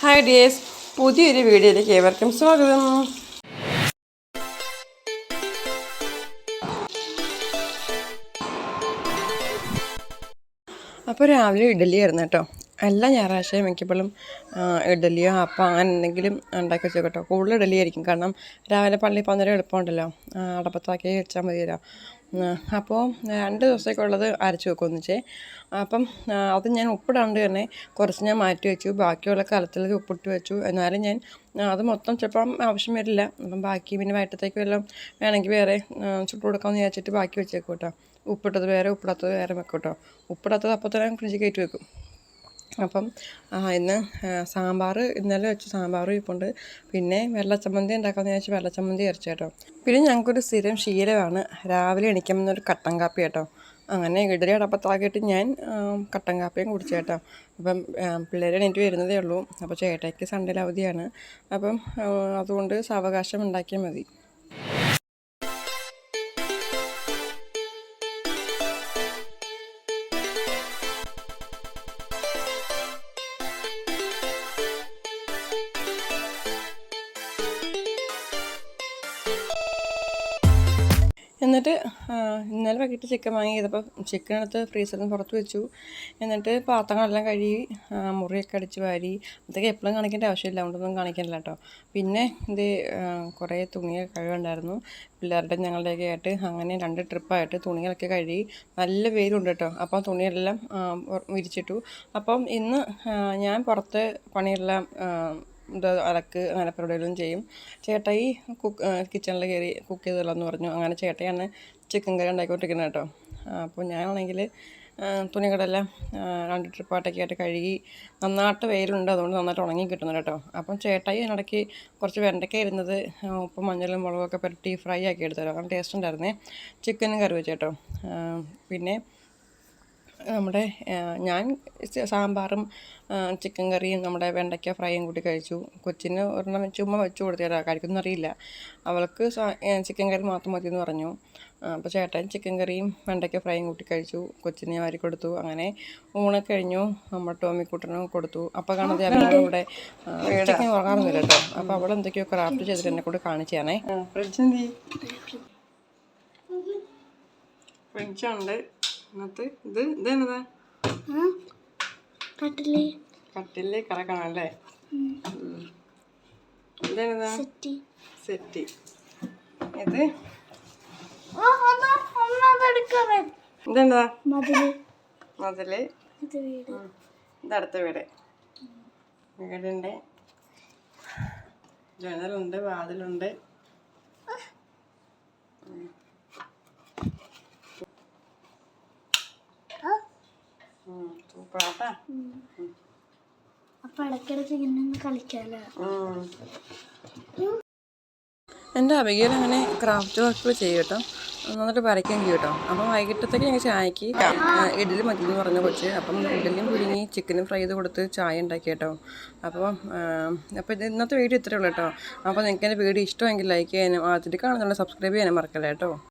Hi dears പുതിയൊരു വീഡിയോയിലേക്ക് ഏവർക്കും സ്വാഗതം. അപ്പോൾ രാവിലെ ഇഡ്ഡലി ആയിരുന്നു കേട്ടോ. എല്ലാ ഞായറാഴ്ചയും മിക്കപ്പോഴും ഇഡലിയോ അപ്പം അങ്ങനെ എന്തെങ്കിലും ഉണ്ടാക്കി വെച്ചോ കേട്ടോ. കൂടുതൽ ഇഡലി ആയിരിക്കും. കാരണം രാവിലെ പള്ളിയിൽ പോകുന്നൊരു എളുപ്പമുണ്ടല്ലോ. അടപ്പത്താക്കി വെച്ചാൽ മതിയല്ലോ. ആ, അപ്പോൾ രണ്ട് ദിവസത്തേക്കുള്ളത് അരച്ച് വെക്കും ഒന്നിച്ചേ. അപ്പം അത് ഞാൻ ഉപ്പിടാണ്ട് തന്നെ കുറച്ച് ഞാൻ മാറ്റി വെച്ചു. ബാക്കിയുള്ള കലത്തിൽ ഉപ്പിട്ട് വെച്ചു. എന്നാലും ഞാൻ അത് മൊത്തം ചിലപ്പം ആവശ്യം വരില്ല. അപ്പം ബാക്കി പിന്നെ വയറ്റത്തേക്ക് വല്ലതും വേണമെങ്കിൽ വേറെ ചുട്ട് കൊടുക്കാമെന്ന് വിചാരിച്ചിട്ട് ബാക്കി വെച്ചേക്കും കേട്ടോ. ഉപ്പിട്ടത് വേറെ ഉപ്പിടാത്തത് വേറെ വെക്കും കേട്ടോ. ഉപ്പിടാത്തത് അപ്പോൾ തന്നെ ഫ്രിഡ്ജ് കയറ്റി വെക്കും. അപ്പം ഇന്ന് സാമ്പാർ ഇന്നലെ വെച്ച സാമ്പാർ ഇരിപ്പുണ്ട് പിന്നെ വെള്ളച്ചമ്മന്തി ഉണ്ടാക്കാമെന്ന് വിചാരിച്ച് വെള്ളച്ചമ്മന്തി അരച്ചു കേട്ടോ. പിന്നെ ഞങ്ങൾക്കൊരു സ്ഥിരം ശീലമാണ് രാവിലെ എണീക്കുമ്പോൾ ഒരു കട്ടൻ കാപ്പി കേട്ടോ. അങ്ങനെ ഇഡലി അടപ്പത്താക്കിയിട്ട് ഞാൻ കട്ടൻ കാപ്പിയും കുടിച്ചു കേട്ടോ. അപ്പം പിള്ളേർ എണീറ്റ് വരുന്നതേ ഉള്ളൂ. അപ്പോൾ ചേട്ടയ്ക്ക് സൺഡേയിൽ അവധിയാണ്. അപ്പം അതുകൊണ്ട് സാവകാശം ഉണ്ടാക്കിയാൽ മതി. എന്നിട്ട് ഇന്നലെ വൈകിട്ട് ചിക്കൻ വാങ്ങി ചെയ്തപ്പോൾ ചിക്കൻ എടുത്ത് ഫ്രീസറിൽ നിന്ന് പുറത്ത് വെച്ചു. എന്നിട്ട് പാത്രങ്ങളെല്ലാം കഴുകി മുറിയൊക്കെ അടിച്ച് വാരി. അതൊക്കെ എപ്പോഴും കാണിക്കേണ്ട ആവശ്യമില്ല. അതുകൊണ്ടൊന്നും കാണിക്കണില്ല കേട്ടോ പിന്നെ ഇത് കുറേ തുണിയൊക്കെ കഴുകുണ്ടായിരുന്നു. പിള്ളേരുടെ ഞങ്ങളുടെയൊക്കെ ആയിട്ട് അങ്ങനെ രണ്ട് ട്രിപ്പായിട്ട് തുണികളൊക്കെ കഴുകി നല്ല വെയിലുണ്ട് കേട്ടോ അപ്പോൾ തുണിയെല്ലാം ആ, വിരിച്ചിട്ടു. അപ്പം ഇന്ന് ഞാൻ പുറത്ത് പണിയെല്ലാം അലക്ക് അങ്ങനെ പരിപാടികളും ചെയ്യും. ചേട്ടായി കുക്ക് കിച്ചണിൽ കയറി കുക്ക് എന്ന് പറഞ്ഞു. അങ്ങനെ ചേട്ടയാണ് ചിക്കൻ കറി ഉണ്ടാക്കിക്കൊണ്ടിരിക്കുന്നത് കേട്ടോ. അപ്പോൾ ഞാനാണെങ്കിൽ തുണികളെല്ലാം രണ്ട് ട്രിപ്പായിട്ടൊക്കെ ആയിട്ട് കഴുകി നന്നായിട്ട് വെയിലുണ്ട്. അതുകൊണ്ട് നന്നായിട്ട് ഉണങ്ങി കിട്ടുന്നുണ്ട് കേട്ടോ. അപ്പം ചേട്ടായി അതിനിടയ്ക്ക് കുറച്ച് വെണ്ടയ്ക്ക ഇരുന്നത് ഉപ്പും മഞ്ഞളും മുളകൊക്കെ പുരട്ടി ഫ്രൈ ആക്കി എടുത്തല്ലോ കാരണം ടേസ്റ്റ് ഉണ്ടായിരുന്നേ. ചിക്കനും കറി വെച്ചേട്ടോ പിന്നെ നമ്മുടെ ഞാൻ സാമ്പാറും ചിക്കൻ കറിയും നമ്മുടെ വെണ്ടയ്ക്ക ഫ്രൈയും കൂടി കഴിച്ചു. കൊച്ചിന് ഒരെണ്ണം ചുമ്മാ വെച്ച് കൊടുത്തേടാ കഴിക്കുന്ന അറിയില്ല. അവൾക്ക് ചിക്കൻ കറി മാത്രം മതി എന്ന് പറഞ്ഞു അപ്പോൾ ചേട്ടൻ ചിക്കൻ കറിയും വെണ്ടയ്ക്ക ഫ്രൈയും കൂട്ടി കഴിച്ചു. കൊച്ചിനെ ഞാൻ വാരി കൊടുത്തു. അങ്ങനെ ഊണൊക്കെ കഴിഞ്ഞു. നമ്മുടെ ടോമിക്കുട്ടനും കൊടുത്തു. അപ്പോൾ കാണാതെ അവരുടെ കൂടെ ചിക്കൻ ഉറങ്ങാറൊന്നുമില്ല കേട്ടോ. അപ്പോൾ അവൾ എന്തൊക്കെയോ ക്രാഫ്റ്റ് ചെയ്തിട്ട് എന്നെ കൂടെ കാണിച്ചാണേ ഫ്രിഡ്ജ് ഉണ്ട്. ഫ്രിഡ്ജുണ്ട് എന്നിട്ട് ഇത് ഇതെന്നതാ കട്ടിൽ. കട്ടിൽ കറക്കണം അല്ലേ? ഇതെന്നതാ സെറ്റി. സെറ്റി. ഇത്? ഇതെന്താ മതിൽ. മതിൽ. ഇത് വീട്. ഇതടുത്ത വീട്. വീടുണ്ട് ജനലുണ്ട് വാതിലുണ്ട്. സൂപ്പറാട്ടാ അപ്പൊ ഇടയ്ക്കിടയ്ക്ക് ഇങ്ങനെ ഒന്ന് കളിക്കാലോ? എന്റെ അബികയിൽ അങ്ങനെ ക്രാഫ്റ്റ് വർക്ക് ചെയ്യും കേട്ടോ നന്നായിട്ട് വരയ്ക്കുകയും ചെയ്യും കേട്ടോ അപ്പം വൈകിട്ടത്തേക്ക് ഞങ്ങൾ ചായക്ക് ഇഡലി ഇഡ്ഡലി മതി എന്ന് പറഞ്ഞ കൊച്ച്. അപ്പം ഇഡലിയും പുഴുങ്ങി ചിക്കനും ഫ്രൈ ചെയ്ത് കൊടുത്ത് ചായ ഉണ്ടാക്കി കേട്ടോ അപ്പോൾ അപ്പോൾ ഇത് ഇന്നത്തെ വീഡിയോ ഇത്രയേ ഉള്ളൂ കേട്ടോ അപ്പോൾ നിങ്ങൾക്ക് എന്റെ വീഡിയോ ഇഷ്ടമെങ്കിൽ ലൈക്ക് ചെയ്യാനും ആദ്യത്തിൽ കാണുന്നുണ്ട് സബ്സ്ക്രൈബ് ചെയ്യാനും മറക്കല്ല കേട്ടോ